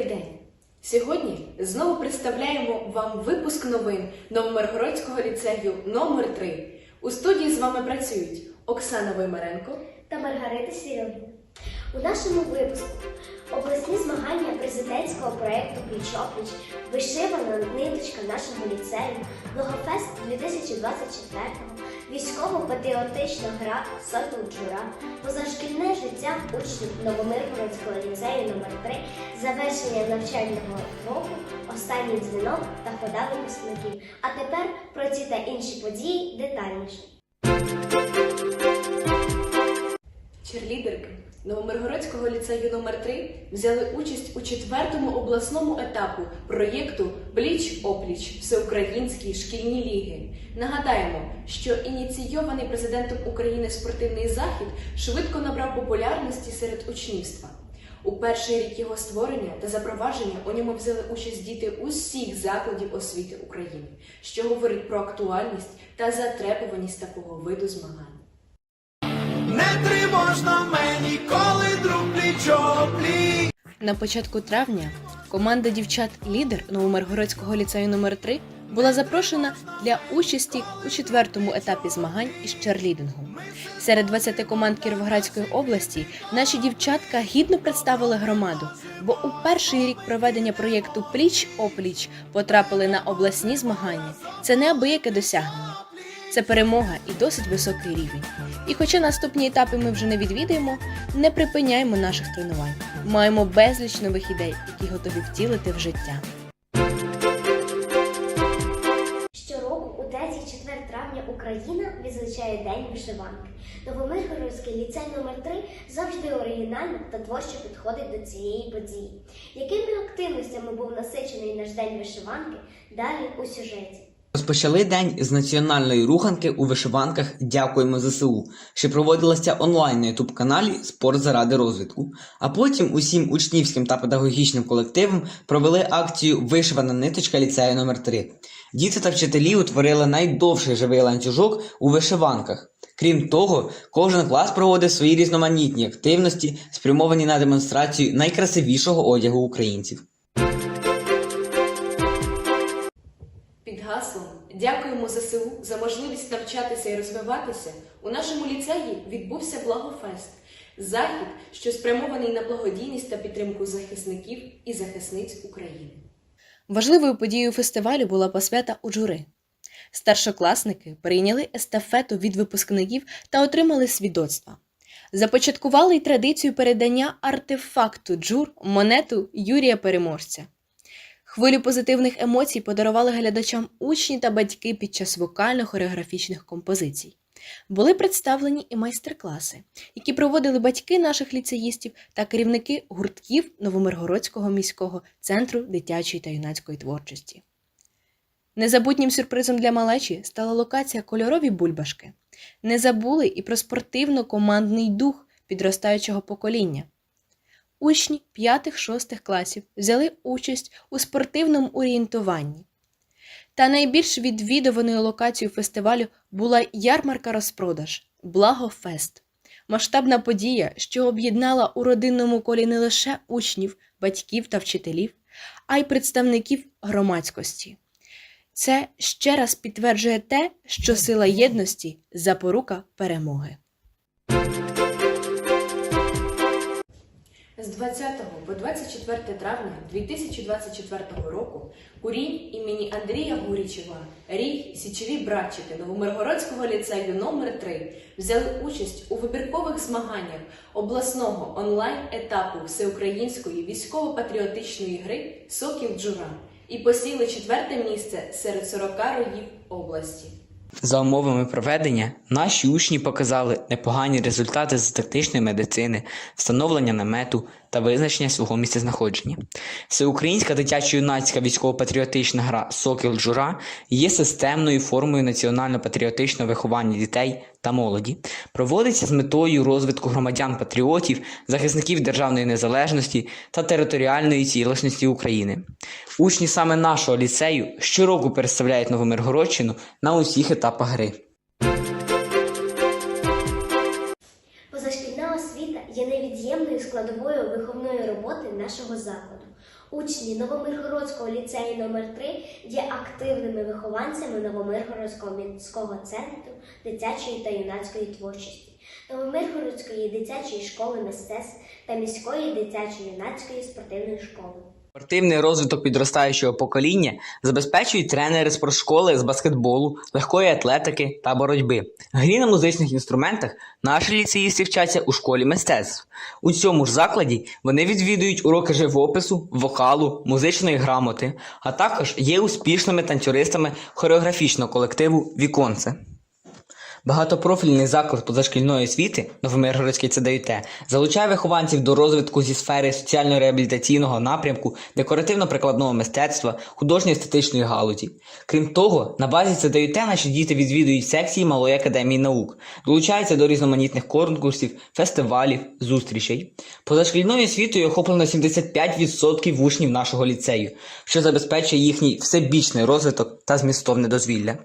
Добрий день! Сьогодні знову представляємо вам випуск новин Новомиргородського ліцею номер 3 У студії з вами працюють Оксана Воймаренко. та Маргарита Сірогіна. У нашому випуску обласні змагання президентського проєкту Пліч-опліч, вишивана ниточка нашого ліцею, Логофест 2024, військово-патріотична гра Джура, позашкільне життя учнів Новомиргородського ліцею номер 3 завершення навчального року, останній дзвінок та хода випускників. А тепер про ці та інші події детальніше. Черлідерки Новомиргородського ліцею номер 3 взяли участь у четвертому обласному етапу проєкту Бліч опліч Всеукраїнські шкільні ліги. Нагадаємо, що ініційований президентом України спортивний захід швидко набрав популярності серед учнівства. У перший рік його створення та запровадження у ньому взяли участь діти усіх закладів освіти України, що говорить про актуальність та затребуваність такого виду змагань. Не тривожно мені, коли друг пліч-о-пліч. На початку травня команда дівчат лідер Новомиргородського ліцею номер 3 була запрошена для участі у четвертому етапі змагань із черлідингу. Серед 20 команд Кіровоградської області наші дівчатка гідно представили громаду, бо у перший рік проведення проєкту Пліч опліч потрапили на обласні змагання. Це неабияке досягнення. Це перемога і досить високий рівень. І хоча наступні етапи ми вже не відвідаємо, не припиняємо наших тренувань. Маємо безліч нових ідей, які готові втілити в життя. Щороку у третій четвер травня Україна відзначає День вишиванки. Новомиргородський ліцей номер 3 завжди оригінально та творчо підходить до цієї події. Якими активностями був насичений наш день вишиванки? Далі у сюжеті. Розпочали день з національної руханки у вишиванках Дякуємо ЗСУ, що проводилася онлайн на ютуб каналі Спорт заради розвитку. А потім усім учнівським та педагогічним колективам провели акцію Вишивана ниточка ліцею номер 3 Діти та вчителі утворили найдовший живий ланцюжок у вишиванках. Крім того, кожен клас проводив свої різноманітні активності, спрямовані на демонстрацію найкрасивішого одягу українців. Дякуємо ЗСУ за можливість навчатися і розвиватися. У нашому ліцеї відбувся Благофест захід, що спрямований на благодійність та підтримку захисників і захисниць України. Важливою подією фестивалю була посвята у жури. Старшокласники прийняли естафету від випускників та отримали свідоцтва. Започаткували й традицію передання артефакту джур монету Юрія Переможця. Хвилю позитивних емоцій подарували глядачам учні та батьки під час вокально-хореографічних композицій. Були представлені і майстер-класи, які проводили батьки наших ліцеїстів та керівники гуртків Новомиргородського міського центру дитячої та юнацької творчості. Незабутнім сюрпризом для малечі стала локація кольорові бульбашки. Не забули і про спортивно-командний дух підростаючого покоління. Учні 5-6 класів взяли участь у спортивному орієнтуванні. Та найбільш відвідуваною локацією фестивалю була ярмарка розпродаж Благофест. Масштабна подія, що об'єднала у родинному колі не лише учнів, батьків та вчителів, а й представників громадськості. Це ще раз підтверджує те, що сила єдності запорука перемоги. З 20 по 24 травня 2024 року у рій імені Андрія Гурічева, рій Січові братчики Новомиргородського ліцею номер 3 взяли участь у вибіркових змаганнях обласного онлайн-етапу всеукраїнської військово-патріотичної гри Сокіл Джура і посіли четверте місце серед 40 роїв області. За умовами проведення наші учні показали непогані результати з тактичної медицини, встановлення намету та визначення свого місцезнаходження. Всеукраїнська дитячо-юнацька військово-патріотична гра Сокіл Джура є системною формою національно-патріотичного виховання дітей та молоді, проводиться з метою розвитку громадян-патріотів, захисників державної незалежності та територіальної цілісності України. Учні саме нашого ліцею щороку представляють Новомиргородщину на усіх етапах гри. Позашкільна освіта є невід'ємною складовою виховної роботи нашого закладу. Учні Новомиргородського ліцею номер 3 є активними вихованцями Новомиргородського міського центру дитячої та юнацької творчості, Новомиргородської дитячої школи мистецтв та міської дитячо-юнацької спортивної школи. Спортивний розвиток підростаючого покоління забезпечують тренери спортшколи з баскетболу, легкої атлетики та боротьби. Грі на музичних інструментах наші ліцеїсти вчаться у школі мистецтв. У цьому ж закладі вони відвідують уроки живопису, вокалу, музичної грамоти, а також є успішними танцюристами хореографічного колективу Віконце. Багатопрофільний заклад позашкільної освіти Новомиргородський ЦДЮТ залучає вихованців до розвитку зі сфери соціально-реабілітаційного напрямку, декоративно-прикладного мистецтва, художньо-естетичної галузі. Крім того, на базі ЦДЮТ наші діти відвідують секції Малої академії наук, долучаються до різноманітних конкурсів, фестивалів, зустрічей. Позашкільною освітою охоплено 75% учнів нашого ліцею, що забезпечує їхній всебічний розвиток та змістовне дозвілля.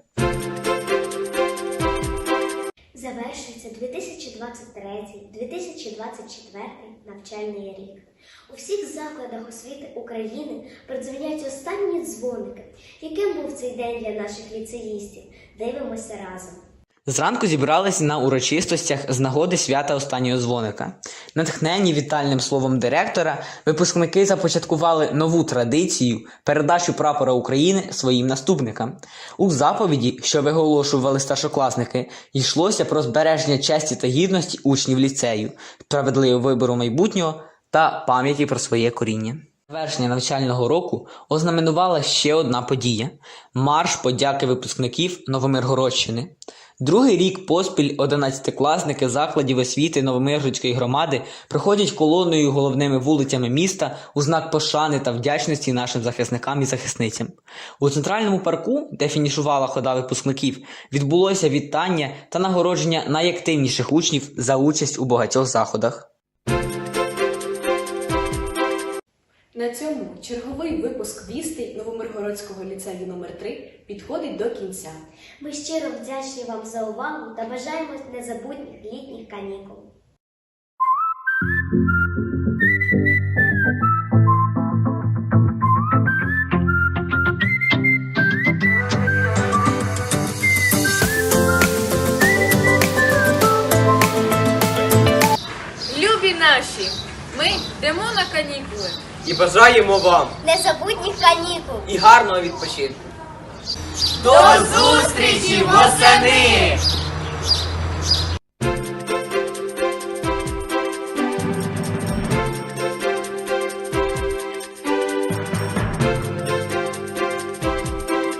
2023-2024 навчальний рік. У всіх закладах освіти України продзвонять останні дзвоники. Яким був цей день для наших ліцеїстів? Дивимося разом. Зранку зібралися на урочистостях з нагоди свята останнього дзвоника. Натхнені вітальним словом директора, випускники започаткували нову традицію передачу прапора України своїм наступникам. У заповіді, що виголошували старшокласники, йшлося про збереження честі та гідності учнів ліцею, справедливого вибору майбутнього та пам'яті про своє коріння. Завершення навчального року ознаменувала ще одна подія марш подяки випускників Новомиргородщини. Другий рік поспіль одинадцятикласники закладів освіти Новомиргородської громади проходять колоною головними вулицями міста у знак пошани та вдячності нашим захисникам і захисницям. У центральному парку, де фінішувала хода випускників, відбулося вітання та нагородження найактивніших учнів за участь у багатьох заходах. На цьому черговий випуск вісти Новомиргородського ліцею номер 3 підходить до кінця. Ми щиро вдячні вам за увагу та бажаємо незабутніх літніх канікул. Любі наші, ми йдемо на канікули. І бажаємо вам Незабутніх канікул! і гарного відпочинку. До зустрічі восени!